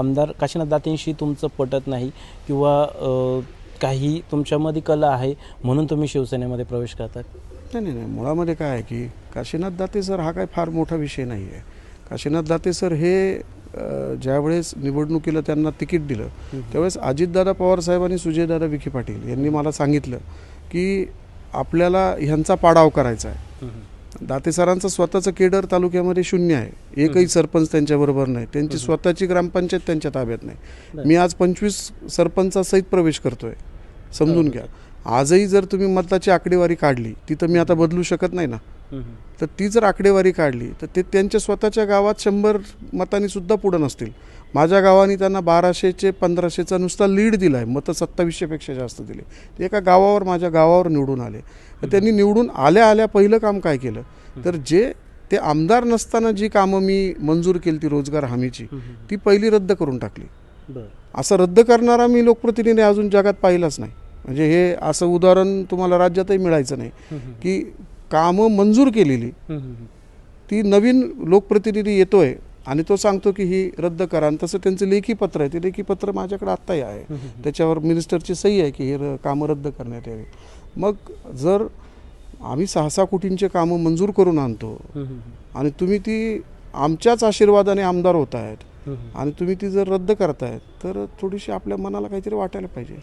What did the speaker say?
आमदार काशीनाथ दातेंशी तुमचं पटत नाही किंवा काही तुमच्यामध्ये कला आहे म्हणून तुम्ही शिवसेनेमध्ये प्रवेश करतात? नाही नाही नाही. मुळामध्ये काय आहे की काशीनाथ दाते सर हा काय फार मोठा विषय नाही आहे. काशीनाथ दाते सर हे ज्यावेळेस निवडणुकीला त्यांना तिकीट दिलं त्यावेळेस अजितदादा पवार साहेब आणि सुजयदादा विखे पाटील यांनी मला सांगितलं की आपल्याला ह्यांचा पाडाव करायचा आहे. दाते सरांचं स्वतःचं केडर तालुक्यामध्ये शून्य आहे. एकही सरपंच त्यांच्याबरोबर नाही. त्यांची स्वतःची ग्रामपंचायत त्यांच्या ताब्यात नाही. मी आज पंचवीस सरपंचासहित प्रवेश करतोय. समजून घ्या. आजही जर तुम्ही मताची आकडेवारी काढली ती तर मी आता बदलू शकत नाही ना. तर ती जर आकडेवारी काढली तर ते त्यांच्या स्वतःच्या गावात शंभर मतांनी सुद्धा पुढं नसतील. माझ्या गावाने त्यांना बाराशेचे पंधराशेचा नुसता लीड दिला आहे मतं सत्तावीसशेपेक्षा जास्त दिले. ते एका गावावर माझ्या गावावर निवडून आले. तर त्यांनी निवडून आल्या आल्या पहिलं काम काय केलं? तर जे ते आमदार नसताना जी कामं मी मंजूर केली ती रोजगार हमीची ती पहिली रद्द करून टाकली. असं रद्द करणारा मी लोकप्रतिनिधी अजून जगात पाहिलाच नाही. म्हणजे हे असं उदाहरण तुम्हाला राज्यातही मिळायचं नाही. की कामं मंजूर केलेली ती नवीन लोकप्रतिनिधी येतोय आणि तो सांगतो की ही रद्द करा. आणि तसं त्यांचं लेखी पत्र आहे. ते लेखी पत्र माझ्याकडे आत्ताही आहे. त्याच्यावर मिनिस्टरची सही आहे की हे कामं रद्द करण्यात यावी. मग जर आम्ही सहा सहा कोटींचे कामं मंजूर करून आणतो. आणि तुम्ही ती आमच्याच आशीर्वादाने आमदार होत आहेत आणि तुम्ही ती जर रद्द करतायत तर थोडीशी आपल्या मनाला काहीतरी वाटायला पाहिजे.